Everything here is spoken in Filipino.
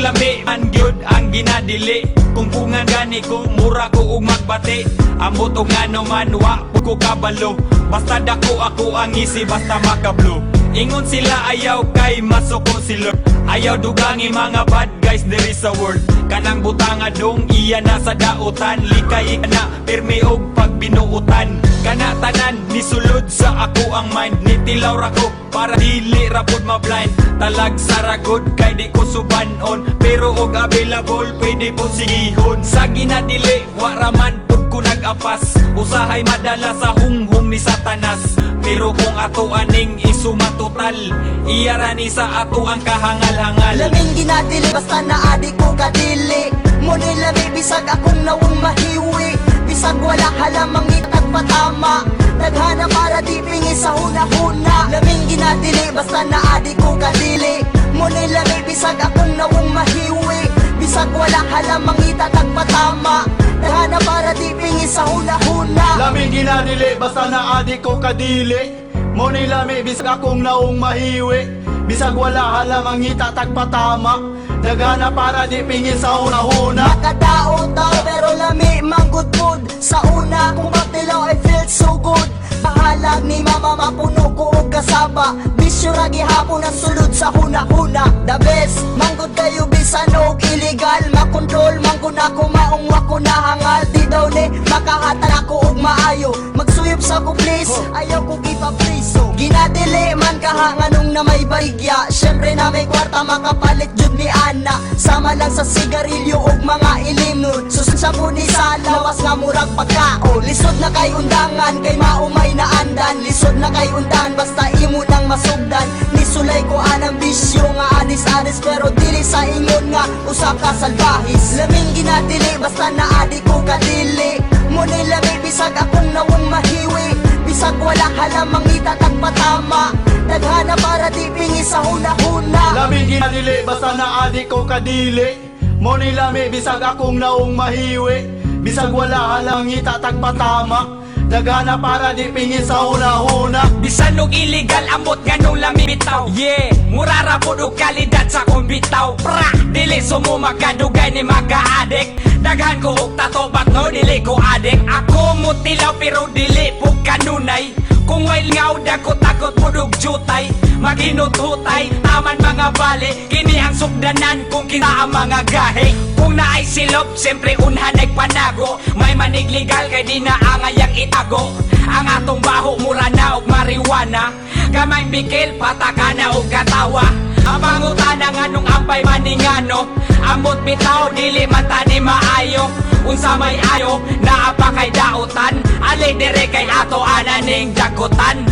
lami man gyud ang ginadili. Kung pungan gani ko mura ko ug magbati Ambot og ano man wa ko kabalo. Basta dako ako ang isi basta makablo. Ingon sila ayaw kay masuko sila. Ayaw dugangi mga bad guys there is a word Kanang butanga dong iya na sa dautan. Likay ka na pirmi og pagbinuutan Kana tanan nisulod sa ako ang mind. Nitilaw ra ko para dili ra pud ma-blind. Talag sa ragod kay di ko subanon Pero og available pwede po sigihon Sa ginadili wa raman pud ko nag-apas. Usahay madala sa hunghong ni satanas. Pero kung ato aning isumatotal Iyara ni sa ato ang kahangal-hangal. Laming ginadili basta na adik ko kadili. Mo nilami bisag akong patama Naghana para di pingi sa huna-huna Laming ginadili basta na adik ko kadili. Mo nilami bisag akong nawong mahiwi. Bisag wala halamang itatag patama. Naghana para di pingi sa huna-huna Laming ginadili basta na adik ko kadili. Mo ni lami bisag akong naong mahiwi. Bisag wala halamang itatag patama. Nagana para di pingin sa una-una. Nakadao tao pero lami food Bisyo ra gihapon ang sulod sa huna-huna. The best manggod kayo bisan og illegal. Makontrol manggod ako maong wako nahangal. Di daw ni makahatan ako og maayo. Magsuyop sa ko please. Ayaw ko gipapriso Ginadili man kaha nganong na may baligya Syempre na may kwarta makapalit jud ni Ana. Sama lang sa sigarilyo og mga ilim nun Susun sa muni sa lawas nga murag pagkaon. Lisod na kay undangan kay maumay na andan. Lisod na kay undan masugdan. Nisulay ko anang bisyo nga anis-anis Pero dili sa ingon nga usa ka salbahis Laming ginadili basta naadi ko kadili. Mo nilami bisag akong nawong mahiwi. Bisag wala halamang itatag patama Naghana para di pingi sa huna-huna. Laming ginadili basta na adik ko kadili. Mo ni lami bisag akong naong mahiwi. Bisag wala halang itatag Nagana para di pingin sa una-una. Bisan og illegal amot ganong lami bitaw Yeah, murara po og kalidad sa kong bitaw. Pra, dili sumo makadugay ni maka-adik Daghan ko og tato but no dili ko adik Ako mutilaw pero dili po kanunay Kung may ngaw dako takot po og jutay. Maginututay, taman mga bali Kini ang sugdanan kung kita ang mga gahe. Kung naay silop, siyempre unhan ay panago May manig legal kay di na angayang itago. Ang atong baho mura na og marijuana. Gamay bikil, pataka na og katawa. Ang pangutana nga nung ampay maningano. Amot bitaw, dili man tani maayo. Unsa may ayo, naapa kay dautan Ali dire kay ato ananing dagutan